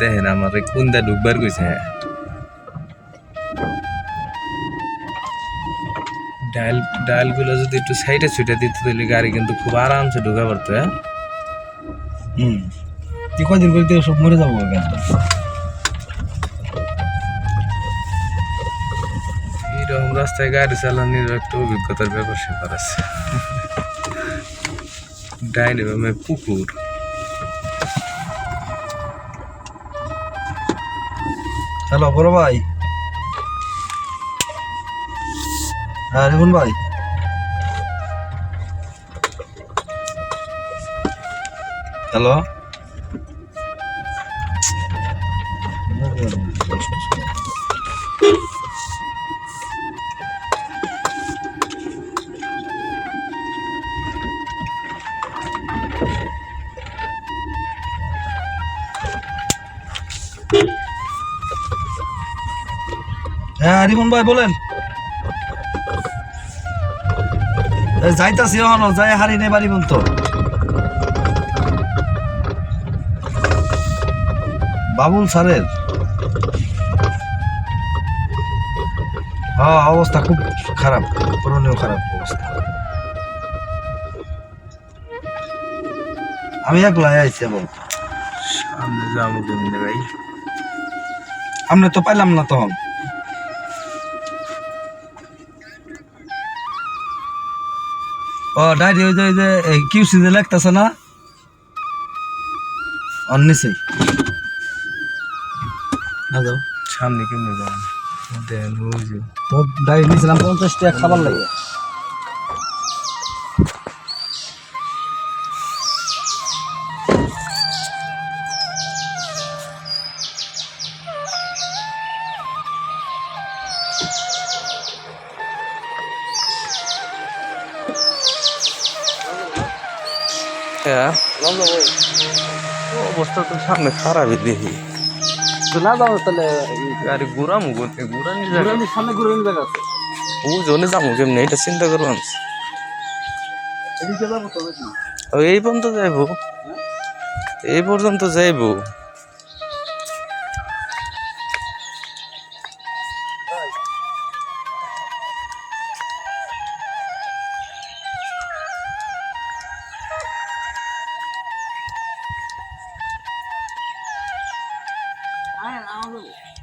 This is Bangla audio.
দেখেন আমার এই কুন্দা ঢুকবার কইছে হ্যাঁ। ডায়াল ডায়ালগুলো যদি একটু সাইডে ছুটে দিত তাহলে গাড়ি কিন্তু খুব আরামসে ঢুকা পড়তো হ্যাঁ। হুম। তুই কদিন করে দিয়ে সব মরে যাব কেন এইরকম রাস্তায় গাড়ি চালানোর একটা অভিজ্ঞতার ব্যাপার স্যাপার আছে। ডাইনে পুকুর। হ্যালো বলো ভাই। হ্যাঁ রিপন ভাই। হ্যালো। হ্যাঁ রিপন ভাই বলেন। যাইতাছি এখনও যাই হারি নে বাড়ি তো। বাবুল স্যারের? হ্যাঁ অবস্থা খুব খারাপ করণীয় খারাপ অবস্থা। আমি একলাই আইছি এখন সামনে যাব ভাই? আমরা তো পাইলাম না তখন। ও ডায়েরি ওই যে ওই যে কিউসি যে লেখতেছে না? অন্যসেই না যাও সামনে কেমনে যাব? দেন ওই যে। ও ডায়েরি নিয়েছিলাম পঞ্চাশ টাকা খাবার লাগে। হ্যাঁ অবস্থা তো সামনে খারাপই দেখি। তো না যাও তাহলে গাড়ি ঘুরামু করতে ঘুরানি যাবে ঘুরে সামনে ঘুরে জায়গা আছে। ও জনে যাব কেমনে এটা চিন্তা করব আমি এদিকে যাব তো এই পর্যন্ত যাইবো? এই পর্যন্ত যাইবো